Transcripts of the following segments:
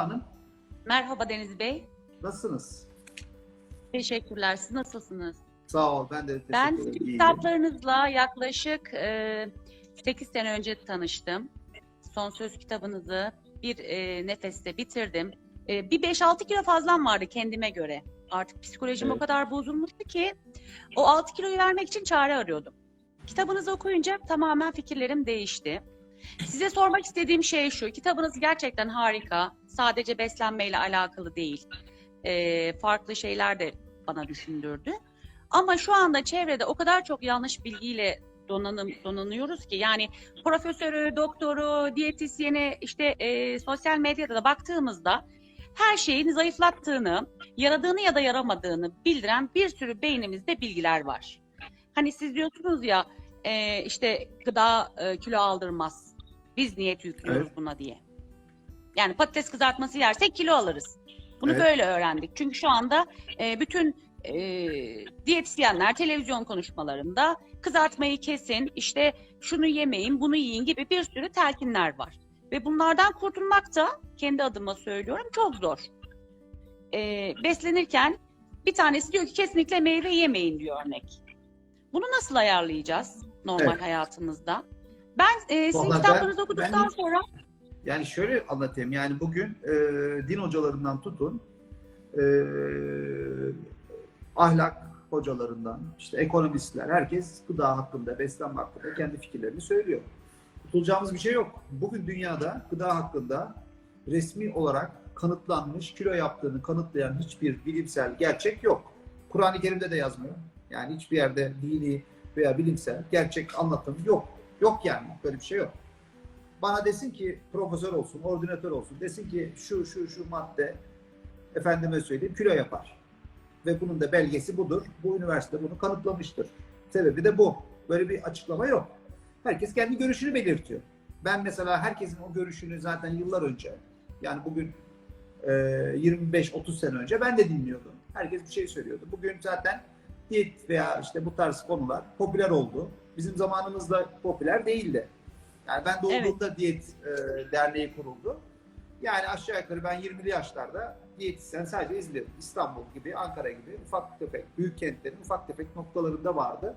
Esra Hanım. Merhaba Deniz Bey. Nasılsınız? Teşekkürler. Siz nasılsınız? Sağ ol. Ben de teşekkür Ben ederim. İyiyim. kitaplarınızla yaklaşık e, 8 sene önce tanıştım. Son söz kitabınızı bir e, nefeste bitirdim. E, bir 5-6 kilo fazlam vardı kendime göre. Artık psikolojim o Evet. kadar bozulmuştu ki o 6 kiloyu vermek için çare arıyordum. Kitabınızı okuyunca tamamen fikirlerim değişti. Size sormak istediğim şey şu. Kitabınız gerçekten harika. Sadece beslenmeyle alakalı değil. E, farklı şeyler de bana düşündürdü. Ama şu anda çevrede o kadar çok yanlış bilgiyle donanım, donanıyoruz ki yani profesörü, doktoru, diyetisyeni işte e, sosyal medyada da baktığımızda her şeyin zayıflattığını, yaradığını ya da yaramadığını bildiren bir sürü beynimizde bilgiler var. Hani siz diyorsunuz ya e, işte gıda e, kilo aldırmaz. Biz niyet yüklüyoruz Evet. buna diye. Yani patates kızartması yersek kilo alırız. Bunu Evet. böyle öğrendik. Çünkü şu anda e, bütün e, diyetisyenler televizyon konuşmalarında kızartmayı kesin, işte şunu yemeyin, bunu yiyin gibi bir sürü telkinler var. Ve bunlardan kurtulmak da kendi adıma söylüyorum çok zor. E, beslenirken bir tanesi diyor ki kesinlikle meyve yemeyin diyor örnek. Bunu nasıl ayarlayacağız normal Evet. hayatımızda? Ben e, sizin Vallahi ben- kitaplarınızı okuduktan ben- sonra Yani şöyle anlatayım. Yani bugün e, din hocalarından tutun, e, ahlak hocalarından, işte ekonomistler, herkes gıda hakkında, beslenme hakkında kendi fikirlerini söylüyor. Tutulacağımız bir şey yok. Bugün dünyada gıda hakkında resmi olarak kanıtlanmış, kilo yaptığını kanıtlayan hiçbir bilimsel gerçek yok. Kur'an-ı Kerim'de de yazmıyor. Yani hiçbir yerde dini veya bilimsel gerçek anlatım yok. Yok yani. Böyle bir şey yok bana desin ki profesör olsun, ordinatör olsun, desin ki şu şu şu madde efendime söyleyeyim kilo yapar. Ve bunun da belgesi budur. Bu üniversite bunu kanıtlamıştır. Sebebi de bu. Böyle bir açıklama yok. Herkes kendi görüşünü belirtiyor. Ben mesela herkesin o görüşünü zaten yıllar önce yani bugün e, 25-30 sene önce ben de dinliyordum. Herkes bir şey söylüyordu. Bugün zaten diyet veya işte bu tarz konular popüler oldu. Bizim zamanımızda popüler değildi. Yani ben doğduğumda diyet e, derneği kuruldu. Yani aşağı yukarı ben 20'li yaşlarda diyetisyen sadece İzmir, İstanbul gibi, Ankara gibi ufak tefek, büyük kentlerin ufak tefek noktalarında vardı.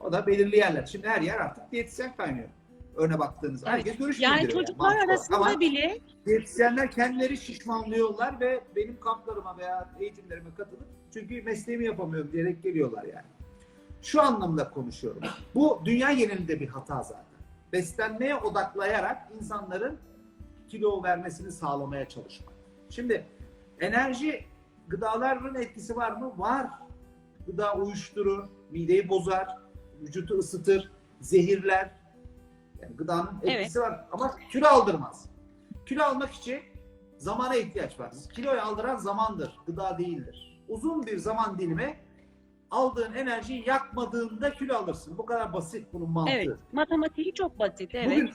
O da belirli yerler. Şimdi her yer artık diyetisyen kaynıyor. Örne baktığınızda Evet. herkes görüş yani çocuklar olarak. arasında Ama bile diyetisyenler kendileri şişmanlıyorlar ve benim kamplarıma veya eğitimlerime katılıp çünkü mesleğimi yapamıyorum diyerek geliyorlar yani. Şu anlamda konuşuyorum. Bu dünya genelinde bir hata zaten. Beslenmeye odaklayarak insanların kilo vermesini sağlamaya çalışmak. Şimdi enerji gıdaların etkisi var mı? Var. Gıda uyuşturur, mideyi bozar, vücudu ısıtır, zehirler. Yani gıdanın etkisi var ama kilo aldırmaz. Kilo almak için zamana ihtiyaç var. Kiloyu aldıran zamandır, gıda değildir. Uzun bir zaman dilimi aldığın enerjiyi yakmadığında kilo alırsın. Bu kadar basit bunun mantığı. evet matematiği çok basit evet. Bugün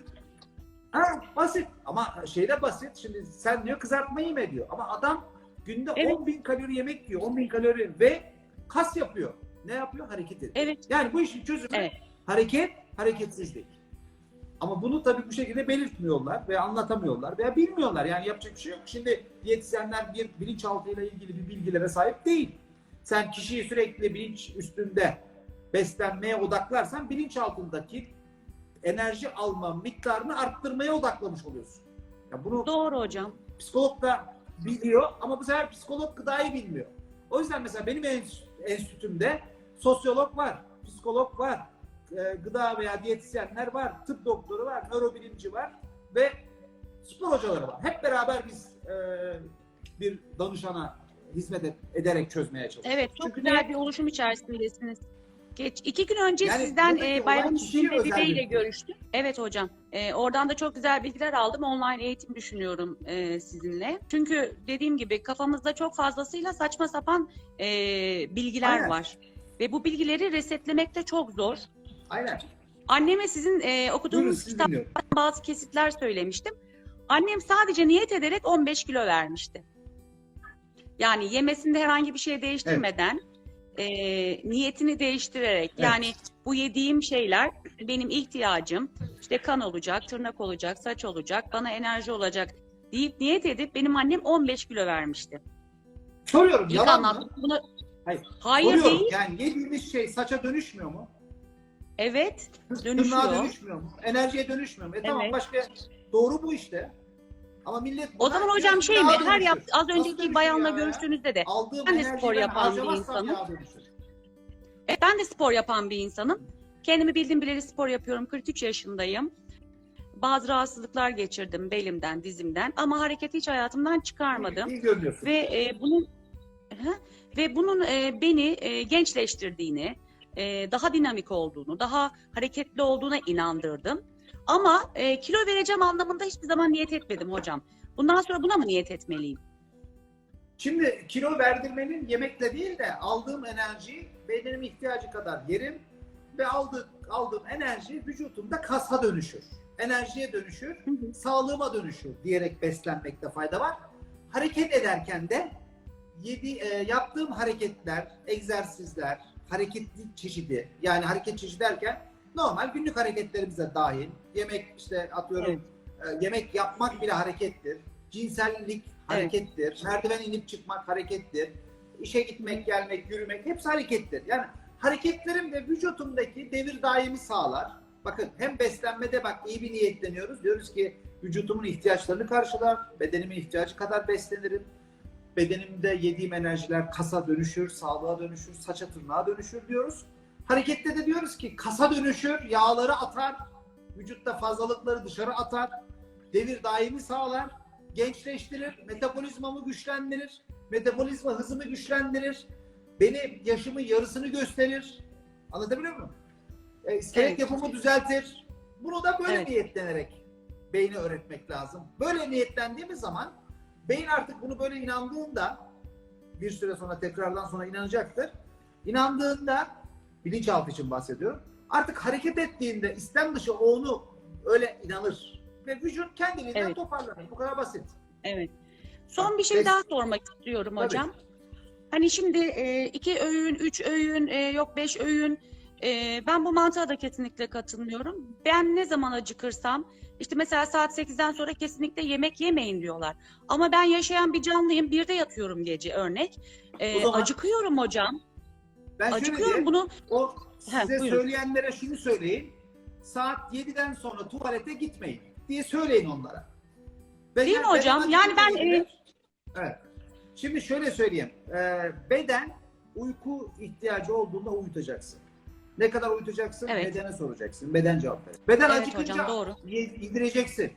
ha, basit ama şeyde basit. Şimdi sen diyor kızartma yeme diyor. Ama adam günde Evet. 10 bin kalori yemek yiyor. 10 bin kalori ve kas yapıyor. Ne yapıyor? Hareket ediyor. Evet. Yani bu işin çözümü Evet. hareket, hareketsizlik. Ama bunu tabii bu şekilde belirtmiyorlar veya anlatamıyorlar veya bilmiyorlar. Yani yapacak bir şey yok. Şimdi diyetisyenler bir bilinçaltıyla ilgili bir bilgilere sahip değil. Sen kişiyi sürekli bilinç üstünde beslenmeye odaklarsan bilinçaltındaki enerji alma miktarını arttırmaya odaklamış oluyorsun. Ya bunu Doğru hocam. psikolog da biliyor ama bu sefer psikolog gıdayı bilmiyor. O yüzden mesela benim ens- enstitümde sosyolog var, psikolog var, e, gıda veya diyetisyenler var, tıp doktoru var, nörobilimci var ve spor hocaları var. Hep beraber biz e, bir danışana hizmet et- ederek çözmeye çalışıyoruz. Evet çok Çünkü güzel ne? bir oluşum içerisindesiniz. Geç iki gün önce Yani sizden e, Bayram Bey ile görüştüm. Evet hocam. E, oradan da çok güzel bilgiler aldım. Online eğitim düşünüyorum e, sizinle. Çünkü dediğim gibi kafamızda çok fazlasıyla saçma sapan e, bilgiler Aynen. var. Ve bu bilgileri resetlemek de çok zor. Aynen. Anneme sizin e, okuduğunuz sizi kitap dinliyorum. bazı kesitler söylemiştim. Annem sadece niyet ederek 15 kilo vermişti. Yani yemesinde herhangi bir şey değiştirmeden, e, niyetini değiştirerek, Evet. yani bu yediğim şeyler benim ihtiyacım, işte kan olacak, tırnak olacak, saç olacak, bana enerji olacak deyip niyet edip benim annem 15 kilo vermişti. Soruyorum İlk yalan mı? anlattım. Bunu... Hayır. Hayır Soruyorum değil. yani yediğimiz şey saça dönüşmüyor mu? Evet. Tırnağa Dönüşüyor. dönüşmüyor mu? Enerjiye dönüşmüyor mu? E tamam Evet. başka doğru bu işte. Ama millet O zaman hocam şey mi? Her yap az önceki bayanla ya? görüştüğünüzde de Aldığım Ben de spor yapan bir insanım. Evet, ben de spor yapan bir insanım. Kendimi bildim bileli spor yapıyorum. 43 yaşındayım. Bazı rahatsızlıklar geçirdim belimden, dizimden ama hareketi hiç hayatımdan çıkarmadım. İyi görünüyorsun. Ve e, bunun ve bunun e, beni e, gençleştirdiğini, e, daha dinamik olduğunu, daha hareketli olduğuna inandırdım. Ama e, kilo vereceğim anlamında hiçbir zaman niyet etmedim hocam. Bundan sonra buna mı niyet etmeliyim? Şimdi kilo verdirmenin yemekle değil de aldığım enerjiyi bedenimin ihtiyacı kadar yerim ve aldık, aldığım enerji vücutumda kasa dönüşür. Enerjiye dönüşür, Hı hı. sağlığıma dönüşür diyerek beslenmekte fayda var. Hareket ederken de yedi, e, yaptığım hareketler, egzersizler, hareketli çeşidi yani hareket çeşidi derken normal günlük hareketlerimize dahil. Yemek işte atıyorum e, yemek yapmak bile harekettir. Cinsellik harekettir. Merdiven inip çıkmak harekettir. İşe gitmek, gelmek, yürümek hepsi harekettir. Yani hareketlerim de vücutumdaki devir daimi sağlar. Bakın hem beslenmede bak iyi bir niyetleniyoruz. Diyoruz ki vücutumun ihtiyaçlarını karşılar. Bedenimin ihtiyacı kadar beslenirim. Bedenimde yediğim enerjiler kasa dönüşür, sağlığa dönüşür, saça tırnağa dönüşür diyoruz. Harekette de diyoruz ki kasa dönüşür, yağları atar, vücutta fazlalıkları dışarı atar, devir daimi sağlar, gençleştirir, metabolizmamı güçlendirir, metabolizma hızımı güçlendirir, beni yaşımın yarısını gösterir. Anlatabiliyor muyum? E, iskelet Evet. yapımı düzeltir. Bunu da böyle Evet. niyetlenerek beyni öğretmek lazım. Böyle niyetlendiğimiz zaman beyin artık bunu böyle inandığında bir süre sonra tekrardan sonra inanacaktır. İnandığında bilinçaltı için bahsediyorum. Artık hareket ettiğinde istem dışı onu öyle inanır. Ve vücut kendiliğinden Evet. toparlanır. Bu kadar basit. Evet. Son bir şey Peki. daha sormak istiyorum Tabii. hocam. Hani şimdi e, iki öğün, üç öğün, e, yok beş öğün. e, ben bu mantığa da kesinlikle katılmıyorum. Ben ne zaman acıkırsam, işte mesela saat 8'den sonra kesinlikle yemek yemeyin diyorlar. Ama ben yaşayan bir canlıyım, bir de yatıyorum gece örnek. E, zaman- acıkıyorum hocam, Ben şöyle acıkıyorum. diyeyim. Bunu O He, size buyurun. söyleyenlere şunu söyleyin. Saat 7'den sonra tuvalete gitmeyin diye söyleyin onlara. Ve Değil mi hocam? beden Yani ben, e, Evet. Şimdi şöyle söyleyeyim. Ee, beden uyku ihtiyacı olduğunda uyutacaksın. Ne kadar uyutacaksın? Evet. Bedene soracaksın. Beden cevap verir. Beden Evet acıkınca hocam, doğru. yedireceksin.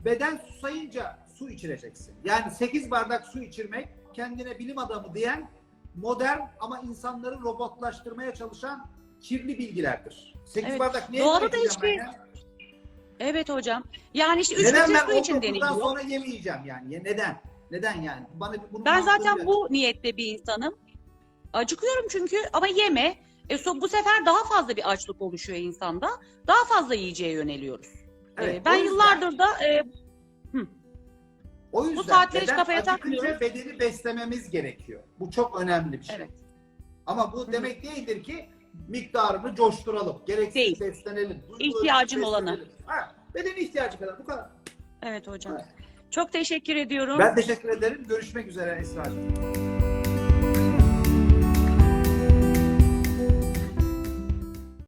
Beden susayınca su içireceksin. Yani 8 bardak su içirmek kendine bilim adamı diyen modern ama insanları robotlaştırmaya çalışan kirli bilgilerdir. 8 Evet. bardak niye Doğru da ben hiçbir- ya? evet hocam. Yani işte üç Neden litre ben su için 19'dan deniliyor. sonra yemeyeceğim yani? Ya Neden? Neden yani? Bana bunu Ben zaten ver. bu niyette bir insanım. Acıkıyorum çünkü ama yeme. E, so- bu sefer daha fazla bir açlık oluşuyor insanda. Daha fazla yiyeceğe yöneliyoruz. E, Evet, ben o yüzden- yıllardır da e, O yüzden saatleri hiç beden kafaya takmıyoruz. bedeni beslememiz gerekiyor. Bu çok önemli bir şey. evet. Ama bu hı. demek değildir ki miktarını coşturalım. Gereksiz Değil. beslenelim. duygu İhtiyacın olanı. Ha, bedeni ihtiyacı kadar. Bu kadar. Evet hocam. Evet. Çok teşekkür ediyorum. Ben teşekkür ederim. Görüşmek üzere Esra'cığım.